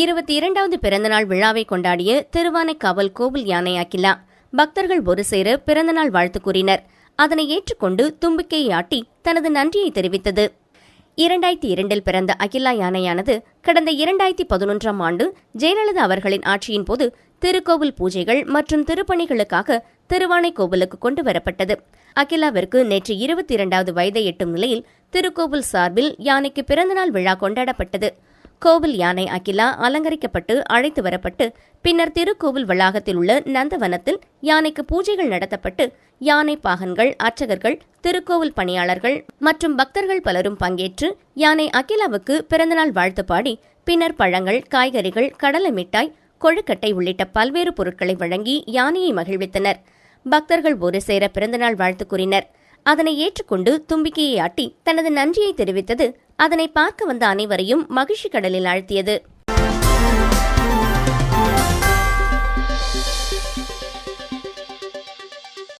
இருபத்தி இரண்டாவது பிறந்தநாள் விழாவை கொண்டாடிய திருவானைக்காவல் கோவில் யானை அகிலா பக்தர்கள் ஒரு சேர பிறந்தநாள் வாழ்த்து கூறினர். அதனை ஏற்றுக்கொண்டு தும்பிக்கையை ஆட்டி தனது நன்றியை தெரிவித்தது. இரண்டாயிரத்தி இரண்டில் பிறந்த அகிலா யானையானது கடந்த இரண்டாயிரத்தி பதினொன்றாம் ஆண்டு ஜெயலலிதா அவர்களின் ஆட்சியின் போது திருக்கோவில் பூஜைகள் மற்றும் திருப்பணிகளுக்காக திருவானைக்கோவிலுக்கு கொண்டு வரப்பட்டது. அகிலாவிற்கு நேற்று இருபத்தி இரண்டாவது வயதை எட்டும் நிலையில் திருக்கோவில் சார்பில் யானைக்கு பிறந்தநாள் விழா கொண்டாடப்பட்டது. கோவில் யானை அகிலா அலங்கரிக்கப்பட்டு அழைத்து வரப்பட்டு பின்னர் திருக்கோவில் வளாகத்தில் உள்ள நந்தவனத்தில் யானைக்கு பூஜைகள் நடத்தப்பட்டு யானை பாகன்கள் அர்ச்சகர்கள் திருக்கோவில் பணியாளர்கள் மற்றும் பக்தர்கள் பலரும் பங்கேற்று யானை அகிலாவுக்கு பிறந்தநாள் வாழ்த்து பாடி பின்னர் பழங்கள் காய்கறிகள் கடலை மிட்டாய் கொழுக்கட்டை உள்ளிட்ட பல்வேறு பொருட்களை வழங்கி யானையை மகிழ்வித்தனர். பக்தர்கள் ஒரு சேர பிறந்தநாள் வாழ்த்து கூறினர். அதனை ஏற்றுக்கொண்டு தும்பிக்கையை ஆட்டி தனது நன்றியை தெரிவித்தது அதனை பார்க்க வந்த அனைவரையும் மகிழ்ச்சி கடலில் ஆழ்த்தியது.